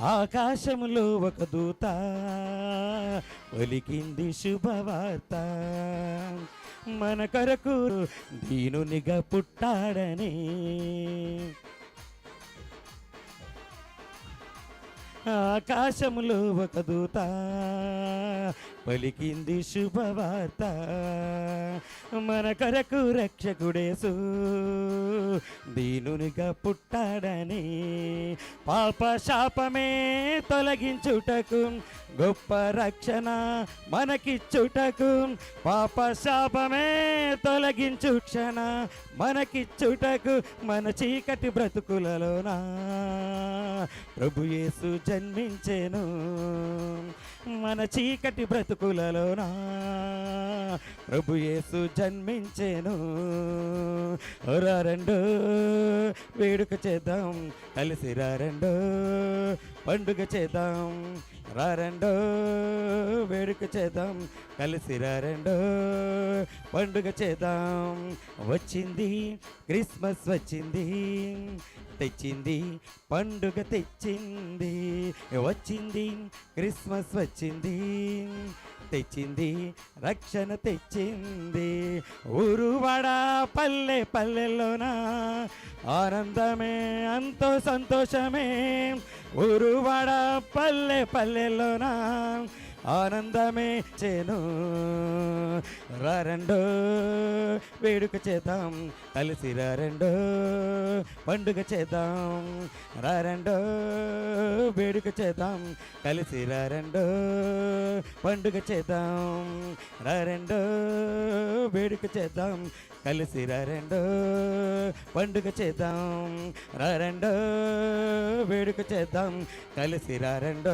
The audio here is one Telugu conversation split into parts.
ఆకాశములో ఒక దూత ఒలికింది శుభవార్త. మన కొరకు దీనునిగా పుట్టాడని. ఆకాశములో ఒక దూత పలికింది శుభవార్త. మన కొరకు రక్షకుడేసు. దీనునిగా పుట్టాడని పాప శాపమే తొలగించుటకు గొప్ప రక్షణ మనకిచ్చుటకు పాప శాపమే తొలగించు క్షణ మనకిచ్చుటకు మన చీకటి బ్రతుకులలోనా. ప్రభుయేసు జన్మించెను మన చీకటి బ్రతుకులలోనా. ప్రభుయేసు జన్మించెను. రెండు వేడుక చేద్దాం కలిసి రెండు పండుగ చేద్దాం. రారెండో వేడుక చేద్దాం. కలిసి రారెండో పండుగ చేద్దాం. వచ్చింది క్రిస్మస్ వచ్చింది తెచ్చింది పండుగ తెచ్చింది. వచ్చింది క్రిస్మస్ వచ్చింది. తెచ్చింది రక్షణ తెచ్చింది. ఊరువాడ పల్లె పల్లెలోన. ఆనందమే అంతో సంతోషమే. ఊరువాడ పల్లె పల్లెల్లోన ఆనందమే చేను. రారెండో వేడుక చేద్దాం. కలిసి రారెండో పండుగ చేద్దాం. రారెండో వేడుక చేద్దాం. కలిసి రారెండో పండుగ చేద్దాం. రారెండో వేడుక చేద్దాం. కలిసి రారెండో పండుగ చేద్దాం. రారెండో వేడుక చేద్దాం. కలిసి రారెండో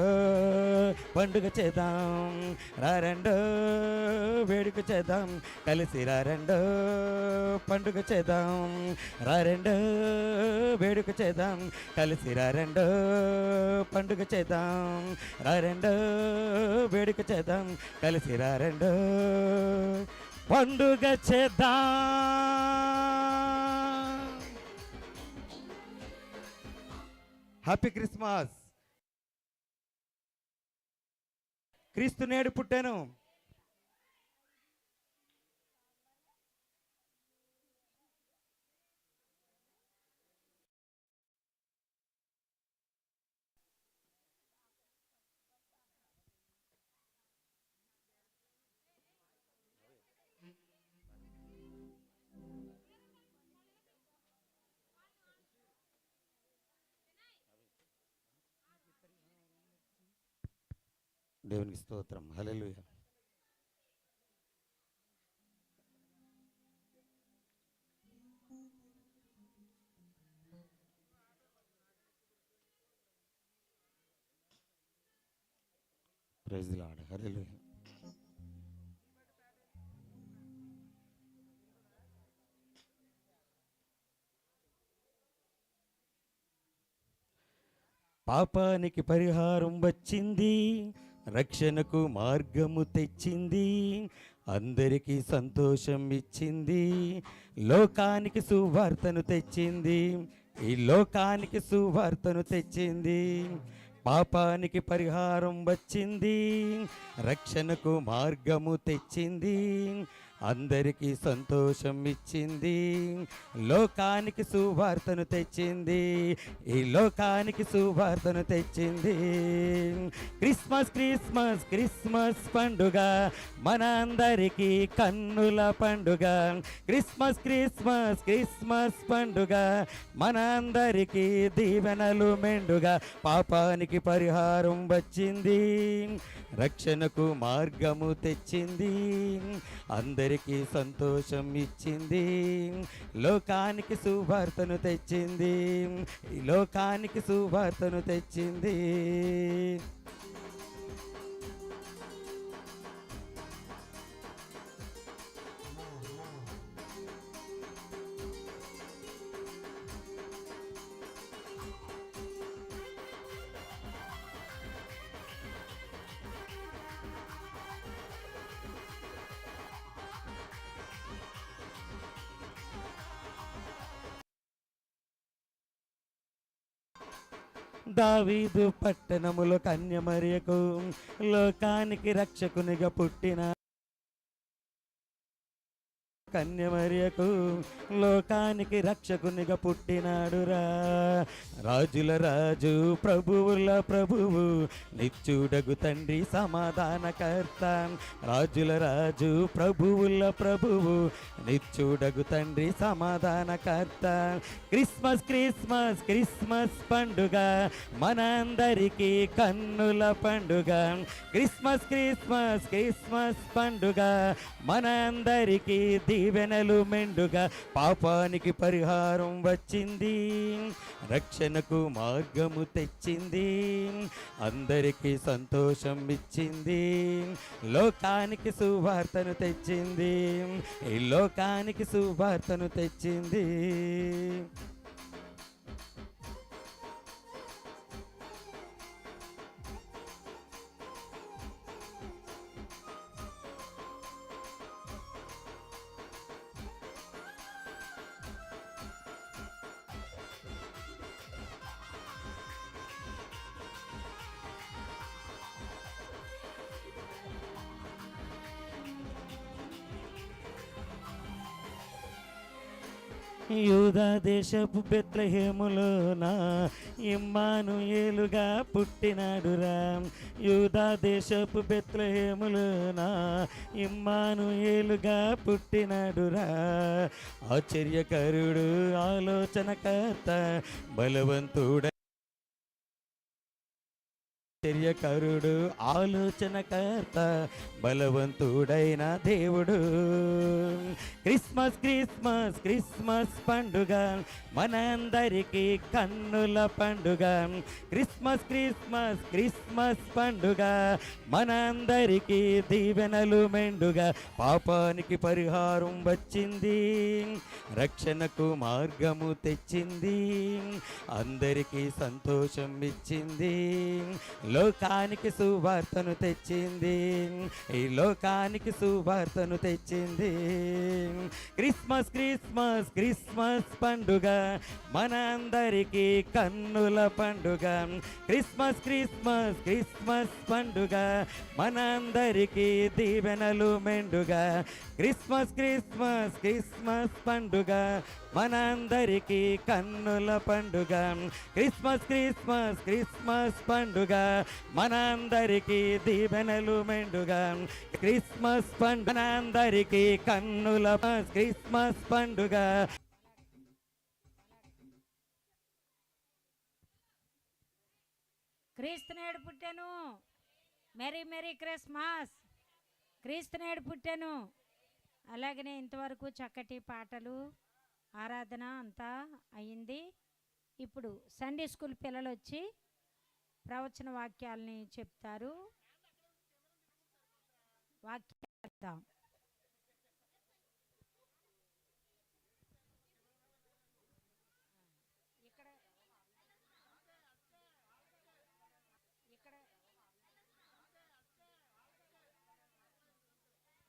పండుగ చేద్దాం. చేద్దాం. రారెండో వేడుక చేద్దాం. కలిసి రారెండో పండుగ చేద్దాం. రారెండో వేడుక చేద్దాం. కలిసి రారెండో పండుగ చేద్దాం. రారెండో వేడుక చేద్దాం. కలిసి రారెండో పండుగ చేద్దాం. Happy Christmas. క్రీస్తు నేడు పుట్టాను. దేవునికి స్తోత్రం. హలెలుయ ప్రైజ్ ఆడ హల్లెలూయా పాపానికి పరిహారం వచ్చింది. రక్షణకు మార్గము తెచ్చింది అందరికీ సంతోషం ఇచ్చింది లోకానికి సువార్తను తెచ్చింది ఈ లోకానికి సువార్తను తెచ్చింది పాపానికి పరిహారం వచ్చింది రక్షణకు మార్గము తెచ్చింది అందరికీ సంతోషం ఇచ్చింది. లోకానికి సువార్తను తెచ్చింది. ఈ లోకానికి సువార్తను తెచ్చింది. క్రిస్మస్ క్రిస్మస్ క్రిస్మస్ పండుగ మన అందరికీ కన్నుల పండుగ. క్రిస్మస్ క్రిస్మస్ క్రిస్మస్ పండుగ మన అందరికీ దీవెనలు మెండుగా. పాపానికి పరిహారం వచ్చింది. రక్షణకు మార్గము తెచ్చింది. అందరి అందరికీ సంతోషం ఇచ్చింది. లోకానికి సువార్తను తెచ్చింది. లోకానికి సువార్తను తెచ్చింది. దావీదు పట్టణములో కన్యమరియకు లోకానికి రక్షకునిగా పుట్టిన కన్యమరియకు లోకానికి రక్షకునిగా పుట్టినాడురా. రాజుల రాజు ప్రభువుల ప్రభువు నిత్యుడగు తండ్రి సమాధానకర్త. రాజుల రాజు ప్రభువుల ప్రభువు నిత్యుడగు తండ్రి సమాధానకర్త. క్రిస్మస్ క్రిస్మస్ క్రిస్మస్ పండుగ మనందరికీ కన్నుల పండుగ. క్రిస్మస్ క్రిస్మస్ క్రిస్మస్ పండుగ మనందరికీ దీవెనలు మెండుగా పాపానికి పరిహారం వచ్చింది. రక్షణకు మార్గము తెచ్చింది. అందరికీ సంతోషం ఇచ్చింది. లోకానికి సువార్తను తెచ్చింది. ఈ లోకానికి సువార్తను తెచ్చింది. యూదా దేశపు బెత్లహేములోన? ఇమ్మాను ఏలుగా పుట్టినాడురా. యూదా దేశపు బెత్లహేములోన? ఇమ్మాను ఏలుగా పుట్టినాడురా. ఆశ్చర్యకరుడు ఆలోచనకర్త బలవంతుడ ఆశ్చర్యకరుడు ఆలోచనకర్త బలవంతుడైన దేవుడు. క్రిస్మస్ క్రిస్మస్ క్రిస్మస్ పండుగ మనందరికీ కన్నుల పండుగ. క్రిస్మస్ క్రిస్మస్ క్రిస్మస్ పండుగ మనందరికీ దీవెనలు మెండుగా. పాపానికి పరిహారం వచ్చింది రక్షణకు మార్గము తెచ్చింది అందరికీ సంతోషం ఇచ్చింది. లోకానికి సువార్తను తెచ్చింది. ఈ లోకానికి సువార్తను తెచ్చింది. క్రిస్మస్ క్రిస్మస్ క్రిస్మస్ పండుగ మనందరికీ కన్నుల పండుగ. క్రిస్మస్ క్రిస్మస్ క్రిస్మస్ పండుగ మనందరికీ దీవెనలు మెండుగా. క్రిస్మస్ క్రిస్మస్ క్రిస్మస్ పండుగ మనందరికీ కన్నుల పండుగ. క్రిస్మస్ క్రిస్మస్ క్రిస్మస్ పండుగ మనందరికీ దీవెనలు మెండుగా. క్రిస్మస్ పండుగ మనందరికీ కన్నుల క్రిస్మస్ పండుగ. క్రీస్తునేడు పుట్టాను. Merry merry Christmas. క్రీస్తునేడు పుట్టాను. అలాగనే ఇంతవరకు చక్కటి పాటలు ఆరాధన అంతా అయింది. ఇప్పుడు సండే స్కూల్ పిల్లలు వచ్చి ప్రవచన వాక్యాలని చెప్తారు. వాక్యం